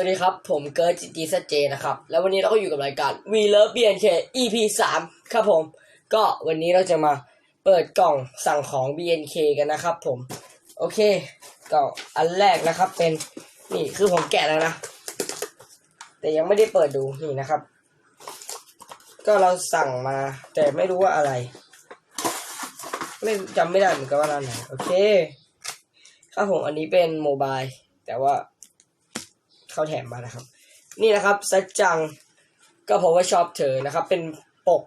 วัสดีครับ ผมเกิร์จิตีสเจนะครับ แล้ววันนี้เราก็อยู่กับรายการ We Love BNK EP สามครับผม ก็วันนี้เราจะมาเปิดกล่องสั่งของ BNK กันนะครับผม โอเคกล่องอันแรกนะครับเป็นนี่คือผมแกะแล้วนะ แต่ยังไม่ได้เปิดดูนี่นะครับ ก็เราสั่งมาแต่ไม่รู้ว่าอะไร ไม่จำไม่ได้เหมือนกันว่าร้านไหนโอเคครับผมอันนี้เป็นโมบายแต่ว่า เขาแถมมานะครับ นี่นะครับสัจจังก็เพราะว่าชอบเธอนะครับ เป็นปก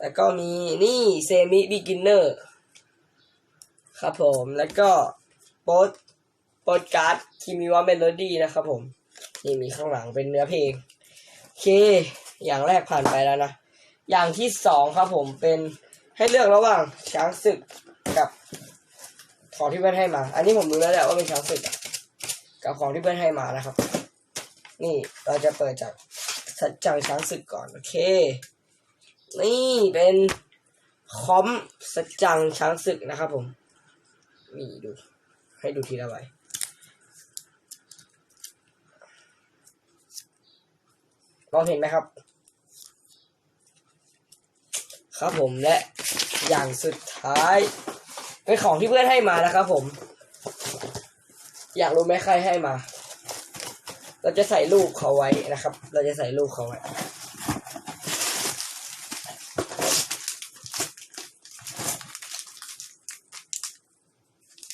แล้วก็มีนี่เซมิบิกินเนอร์ครับผมแล้วก็โปสโปสการ์ดคิมิวะเมโลดี้นะครับผม นี่มีข้างหลังเป็นเนื้อเพลงโอเค อย่างแรกผ่านไปแล้วนะ อย่างที่สองครับผมเป็นให้เลือกระหว่างช้างศึกกับของที่เพื่อนให้มา อันนี้ผมรู้แล้วแหละว่าเป็นช้างศึกอะ กับของที่เพื่อนให้มานะครับ นี่เราจะเปิดจากสัจจังช้างศึกก่อน โอเค นี่เป็นคอมสัจจังช้างศึกนะครับผม นี่ดู ให้ดูทีละใบมองเห็นไหมครับ ครับผมและอย่างสุดท้าย เป็นของที่เพื่อนให้มานะครับผม อยากรู้ไหมใครให้มา เราจะใส่รูปเขาไว้นะครับ เราจะใส่รูปเขาไว้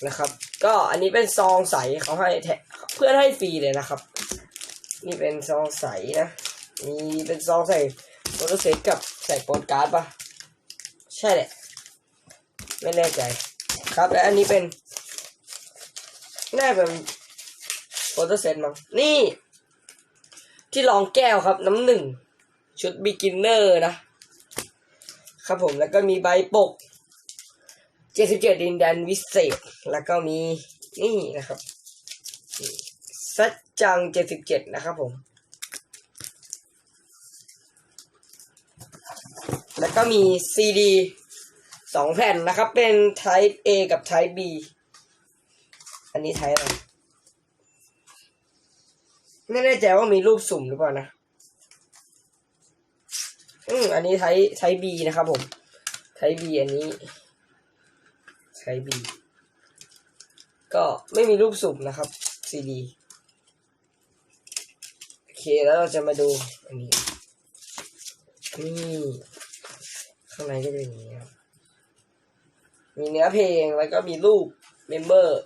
นะครับ ก็อันนี้เป็นซองใสเขาให้แทเพื่อนให้ฟรีเลยนะครับ นี่เป็นซองใสนะมีเป็นซองใส่โฟโต้เซตกับใส่โปสการ์ดปะใช่แหละไม่แน่ใจ ครับและอันนี้เป็น น่าเป็นโฟโต้เซตมั้งนี่ ที่รองแก้วครับน้ำหนึ่ง ชุดบิกินเนอร์นะ ครับผมแล้วก็มีใบปก 77 ดินแดนวิเศษ แล้วก็มีนี่นะครับนี่สัจจัง 77 นะครับผม แล้วก็มีซีดีสองแผ่นนะครับ เป็น Type A กับ Type B อันนี้ไทยอะไรไม่แน่ใจว่ามีรูปสุ่มหรือเปล่านะ อืมอันนี้ไทยไทยบีนะครับผมไทยบีอันนี้ไทยบีก็ไม่มีรูปสุ่มนะครับซีดีโอเคแล้วเราจะมาดูอันนี้นี่ข้างในก็จะเป็นอย่างนี้ครับมีเนื้อเพลงแล้วก็มีรูปเมมเบอร์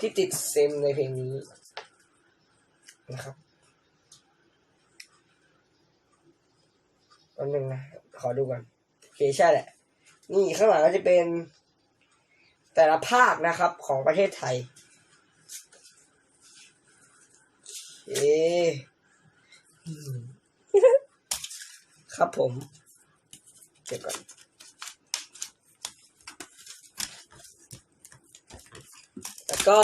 ที่ติดเซมในเพลงนี้นะครับอันหนึ่งนะ ขอดูก่อนโอเคใช่แหละ นี่ข้างหลังก็จะเป็นแต่ละภาคนะครับของประเทศไทยโอเอครับผม เก็บก่อน แล้ว ก็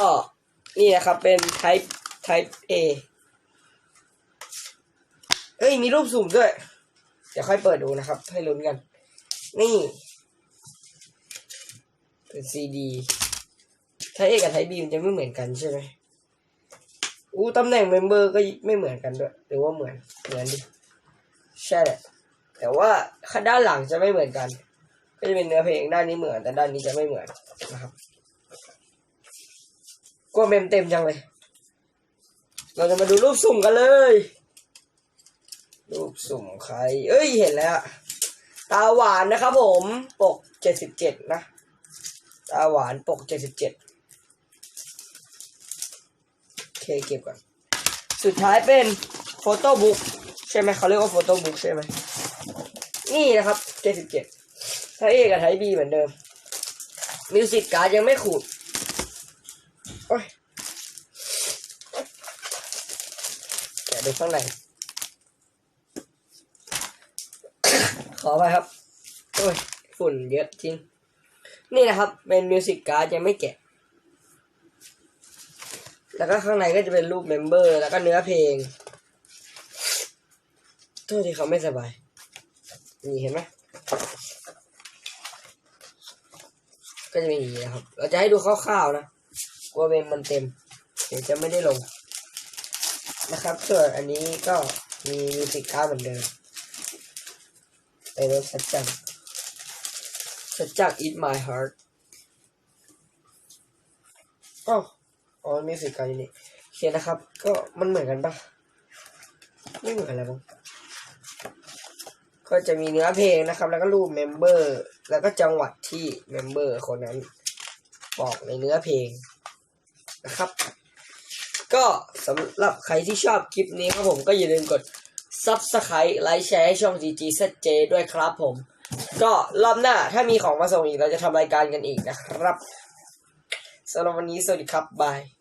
นี่นะครับเป็น type type A เอ้ยมีรูปสุ่มด้วย เดี๋ยวค่อยเปิดดูนะครับ ให้ลุ้นกัน นี่เป็นซีดีไทยเอกับไทยบีมันจะไม่เหมือนกันใช่ไหมอู้ตำแหน่งเมมเบอร์ก็ไม่เหมือนกันด้วย หรือว่าเหมือนเหมือนดิใช่แหละแต่ว่าด้านหลังจะไม่เหมือนกัน ก็จะเป็นเนื้อเพลงด้านนี้เหมือนแต่ด้านนี้จะไม่เหมือนนะครับ กลัวเมมเต็มจังเลย เราจะมาดูรูปสุ่มกันเลย รูปสุ่มใคร เอ้ยเห็นแล้ว ตาหวานนะครับผม ปกเจ็ดสิบเจ็ดนะ ตาหวานปกเจ็ดสิบเจ็ดเคเก็บก่อน สุดท้ายเป็นโฟโต้บุ๊กใช่ไหมเขาเรียกว่าโฟโต้บุ๊กใช่ไหม นี่นะครับเจ็ดสิบเจ็ดไทยเอกับไทยบีเหมือนเดิม มิวสิกการ์ดยังไม่ขูด โอ้ยแกะ ดูข้างใน ขอไปครับโอ้ยฝุ่นเยอะจริง นี่นะครับ เป็นมิวสิกการ์ดยังไม่แกะ แล้วก็ข้างในก็จะเป็นรูปเมมเบอร์ แล้วก็เนื้อเพลงโทษที่เขาไม่สบาย นี่เห็นไหมก็จะเป็นอย่างนี้นะครับ เราจะให้ดูคร่าวๆนะกลัวเมมมันเต็ม เดี๋ยวจะไม่ได้ลง นะครับ ส่วนอันนี้ก็มีมิวสิกการ์เหมือนเดิมไปรถสัจจังสัจจัง Eat My Heart อ๋ออ๋อมิวสิกการ์อยู่นี่โอเคนะครับ ก็มันเหมือนกันปะไม่เหมือนอะไรบ้างก็จะมีเนื้อเพลงนะครับ แล้วก็รูปเมมเบอร์แล้วก็จังหวัดที่เมมเบอร์คนนั้นบอกในเนื้อเพลงนะครับ ก็สำหรับใครที่ชอบคลิปนี้ครับผมก็อย่าลืมกด Subscribe ไลค์แชร์ให้ช่อง GGZJ ด้วยครับผม ก็รอบหน้าถ้ามีของมาส่งอีกเราจะทำรายการกันอีกนะครับสำหรับวันนี้สวัสดีครับบาย